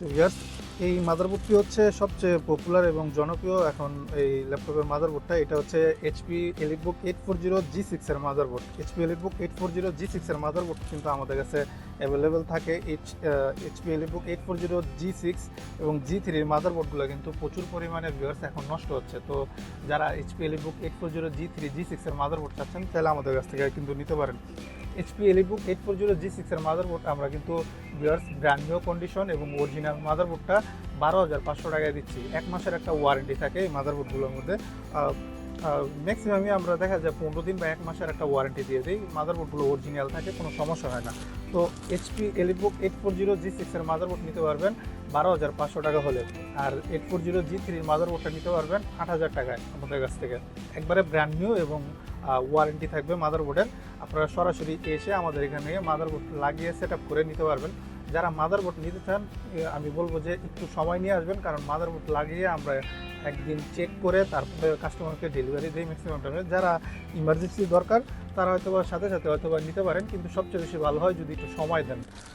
তো ইয়ার্স, এই মাদারবোর্ডটি হচ্ছে সবচেয়ে পপুলার এবং জনপ্রিয় এখন এই ল্যাপটপের মাদারবোর্ডটা। এটা হচ্ছে HP EliteBook eight four zero G সিক্সের motherboard. HP EliteBook eight four zero G সিক্সের মাদারবোর্ড কিন্তু আমাদের কাছে অ্যাভেলেবেল থাকে। H HP EliteBook eight four zero G six এবং জি থ্রির মাদারবোর্ডগুলো কিন্তু প্রচুর পরিমাণে ভিউয়ার্স এখন নষ্ট হচ্ছে। তো যারা HP EliteBook eight four zero G three G সিক্সের মাদারবোর্ড চাচ্ছেন, তাহলে আমাদের কাছ থেকে কিন্তু নিতে পারেন। HP EliteBook eight four zero G সিক্সের মাদারবোর্ড আমরা কিন্তু বিয়ার্স ব্র্যান্ড নিউ কন্ডিশন এবং অরিজিনাল মাদারবোর্ডটা বারো হাজার পাঁচশো টাকায় দিচ্ছি। এক মাসের একটা ওয়ারেন্টি থাকে এই মাদারবোর্ডগুলোর মধ্যে। ম্যাক্সিমামই আমরা দেখা যায় পনেরো দিন বা এক মাসের একটা ওয়ারেন্টি দিয়ে দিই। মাদারবোর্ডগুলো অরিজিনাল থাকে, কোনো সমস্যা হয় না। তো HP EliteBook eight four zero G সিক্সের মাদারবোর্ড নিতে পারবেন বারো হাজার পাঁচশো টাকা হলে। আর এইট ফোর জিরো জি থ্রির মাদারবোর্ডটা নিতে পারবেন আট হাজার টাকায় আমাদের কাছ থেকে। একবারে ব্র্যান্ড নিউ এবং ওয়ারেন্টি থাকবে মাদারবোর্ডের আপনারা সরাসরি এসে আমাদের এখানে মাদারবোর্ড লাগিয়ে সেট করে নিতে পারবেন। যারা মাদারবোর্ড নিতে চান আমি বলব যে একটু সময় নিয়ে আসবেন, কারণ মাদারবোর্ড লাগিয়ে আমরা একদিন চেক করে তারপরে কাস্টমারকে ডেলিভারি দিই ম্যাক্সিমাম টাইমে যারা ইমার্জেন্সি দরকার, তারা হয়তো সাথে সাথে হয়তো নিতে পারেন, কিন্তু সবচেয়ে বেশি ভালো হয় যদি একটু সময় দেন।